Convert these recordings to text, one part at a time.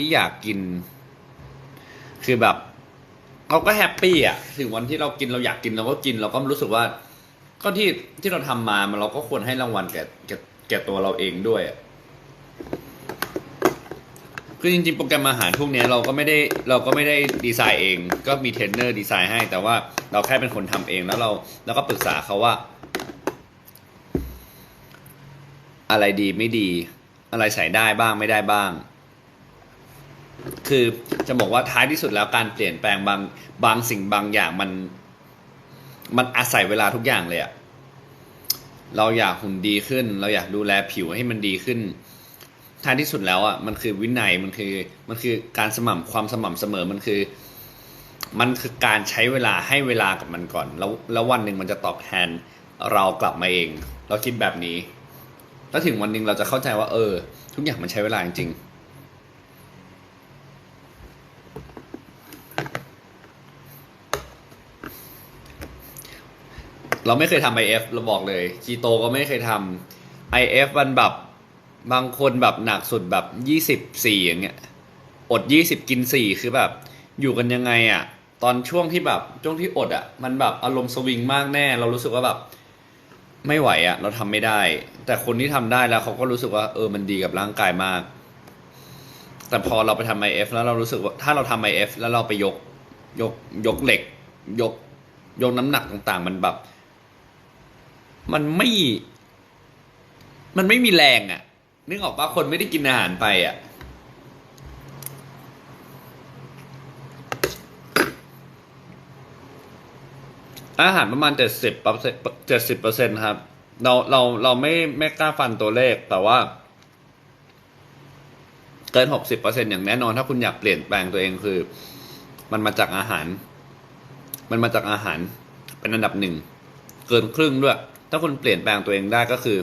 ที่อยากกิน คือแบบเราก็แฮปปี้อะถึงวันที่เรากินเราอยากกินเราก็กิน เราก็รู้สึกว่า ก็ที่ที่เราทำมามันเราก็ควรให้รางวัลแก่แก่แก่ตัวเราเองด้วยคือจริงๆโปรแกรมอาหารพวกนี้เราก็ไม่ได้เราก็ไม่ได้ดีไซน์เอง ก็มีเทรนเนอร์ดีไซน์ให้ แต่ว่าเราแค่เป็นคนทำเองแล้วเราแล้วก็ปรึกษาเขาว่า อะไรดีไม่ดี อะไรใส่ได้บ้างไม่ได้บ้าง คือจะบอกว่าท้ายที่สุดแล้วการเปลี่ยนแปลงบางบางสิ่งบางอย่างมัน มันอาศัยเวลาทุกอย่างเลยอะเราอยากหุ่นดีขึ้น เราอยากดูแลผิวให้มันดีขึ้นท้ายที่สุดแล้วอะมันคือวินัยมันคือมันคือการสม่ำความสม่ำเสมอมันคือ มันคือการใช้เวลาให้เวลากับมันก่อน แล้วแล้ววันหนึ่งมันจะตอบแทนเรากลับมาเอง เราคิดแบบนี้ แล้วถึงวันหนึ่งเราจะเข้าใจว่า เออ ทุกอย่างมันใช้เวลาจริงๆ เราไม่เคยทำ IF เอฟเราบอกเลยคีโตก็ไม่เคยทำ IF มันแบบบางคนแบบหนักสุดแบบยี่สิบสี่อย่างเงี้ยอดยี่สิบกินสี่คือแบบ อยู่กันยังไงอะ่ะ ตอนช่วงที่แบบช่วงที่อดอะ่ะ มันแบบอารมณ์สวิงมากแน่ เรารู้สึกว่าแบบ ไม่ไหวอะ่ะ เราทำไม่ได้ แต่คนที่ทำได้แล้วเขาก็รู้สึกว่าเออมันดีกับร่างกายมาก แต่พอเราไปทำ IF แล้วเรารู้สึกว่าถ้าเราทำ IF แล้วเราไปยกยกยกเหล็ก ยกยกน้ำหนักต่างๆ มันแบบ มันไม่ มันไม่มีแรงอะ่ะ นึกออกปะคนไม่ได้กินอาหารไปอะ่ะ อาหารประมาณเจ็ดสิบเจ็ดสิบเปอร์เซ็นครับ เราเราเราไม่ไม่กล้าฟันตัวเลขแต่ว่า เกินหกสิบเปอร์เซ็นอย่างแน่นอน ถ้าคุณอยากเปลี่ยนแปลงตัวเองคือ มันมาจากอาหาร มันมาจากอาหาร เป็นอันดับหนึ่ง เกินครึ่งด้วย ถ้าคุณเปลี่ยนแปลงตัวเองได้ก็คือ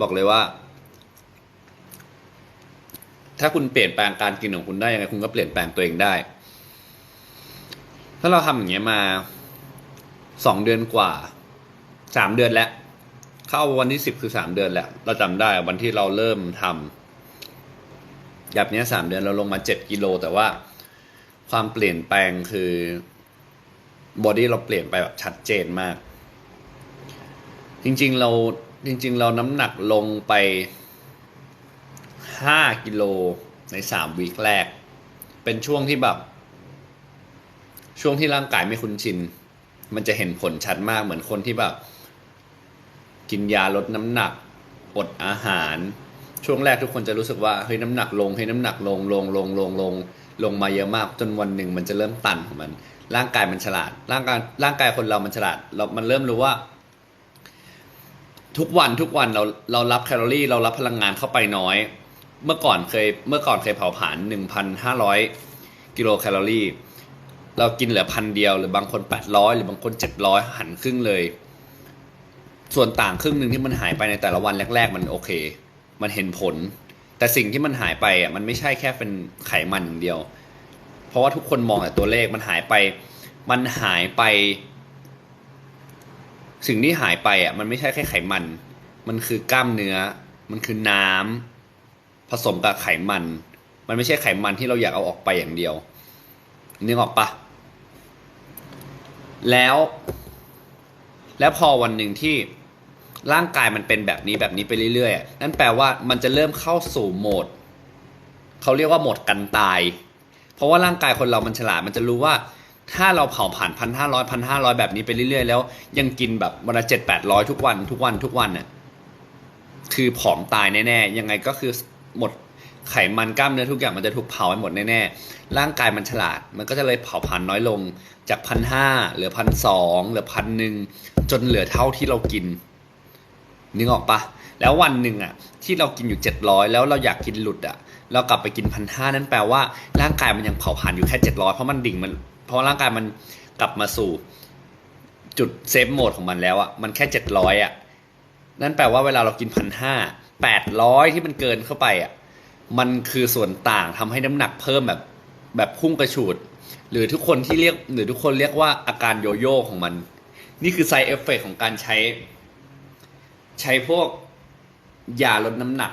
บอกเลยว่า ถ้าคุณเปลี่ยนแปลงการกินของคุณได้ยังไงคุณก็เปลี่ยนแปลงตัวเองได้ ถ้าเราทำอย่างเงี้ยมาสองเดือนกว่าสามเดือนแล้ว เข้าวันที่สิบคือสามเดือนแล้ว เราจำได้วันที่เราเริ่มทำแบบนี้สามเดือนเราลงมาเจ็ดกิโลแต่ว่าความเปลี่ยนแปลงคือบอดี้เราเปลี่ยนไปแบบชัดเจนมาก จริง ๆ เราจริง ๆ เราน้ำหนักลงไปห้ากิโลในสามวีคแรก เป็นช่วงที่แบบ ช่วงที่ร่างกายไม่คุ้นชิน มันจะเห็นผลชัดมากเหมือนคนที่แบบ กินยาลดน้ำหนัก อดอาหาร ช่วงแรกทุกคนจะรู้สึกว่าเฮ้ยน้ำหนักลงเฮ้ยน้ำหนักลงลงลงลงลงลงมาเยอะมาก จนวันหนึ่งมันจะเริ่มตันของมัน ร่างกายมันฉลาด ร่างกายร่างกายคนเรามันฉลาด เรา มันเริ่มรู้ว่า ทุกวันทุกวันเราเรารับแคลอรี่ เรารับพลังงานเข้าไปน้อย เมื่อก่อนเคยเมื่อก่อนเคยเผาผลาญหนึ่งพันห้าร้อยกิโลแคลอรี่ เรากินเหลือพันเดียวหรือบางคนแปดร้อยหรือบางคนเจ็ดร้อยหันครึ่งเลย ส่วนต่างครึ่งหนึ่งที่มันหายไปในแต่ละวันแรก ๆ มันโอเค มันเห็นผล แต่สิ่งที่มันหายไปอะมันไม่ใช่แค่เป็นไขมันอย่างเดียว เพราะว่าทุกคนมองแต่ตัวเลขมันหายไป มันหายไป สิ่งที่หายไปอะมันไม่ใช่แค่ไขมัน มันคือกล้ามเนื้อ มันคือน้ำผสมกับไขมัน มันไม่ใช่ไขมันที่เราอยากเอาออกไปอย่างเดียวนึกออกปะแล้ว แล้วพอวันหนึ่งที่ร่างกายมันเป็นแบบนี้แบบนี้ไปเรื่อยๆ นั่นแปลว่ามันจะเริ่มเข้าสู่โหมด เขาเรียกว่าโหมดกันตาย เพราะว่าร่างกายคนเรามันฉลาดมันจะรู้ว่า ถ้าเราเผาผ่านพันห้าร้อยพันห้าร้อยแบบนี้ไปเรื่อยๆ แล้ว ยังกินแบบวันละเจ็ดแปดร้อยทุกวันทุกวันทุกวันน่ะคือผอมตายแน่ๆ ยังไงก็คือหมดไขมันกล้ามเนื้อทุกอย่างมันจะถูกเผาไปหมดแน่ๆ ร่างกายมันฉลาด มันก็จะเลยเผาผลาญน้อยลงจากพันห้าเหลือพันสองเหลือพันหนึ่งจนเหลือเท่าที่เรากิน นึกออกปะแล้ววันหนึ่งอะ ที่เรากินอยู่เจ็ดร้อยแล้วเราอยากกินหลุดอะ เรากลับไปกินพันห้านั่นแปลว่าร่างกายมันยังเผาผลาญอยู่แค่เจ็ดร้อยเพราะมันดิ่งมัน เพราะร่างกายมันกลับมาสู่จุดเซฟโหมดของมันแล้วอะมันแค่เจ็ดร้อยอะนั่นแปลว่าเวลาเรากินพันห้าแปดร้อยที่มันเกินเข้าไปอะมันคือส่วนต่างทำให้น้ำหนักเพิ่มแบบแบบพุ่งกระฉูด หรือทุกคนที่เรียกหรือทุกคนเรียกว่าอาการโยโย่ของมัน นี่คือไซเอฟเฟกของการใช้ ใช้พวกยาลดน้ำหนัก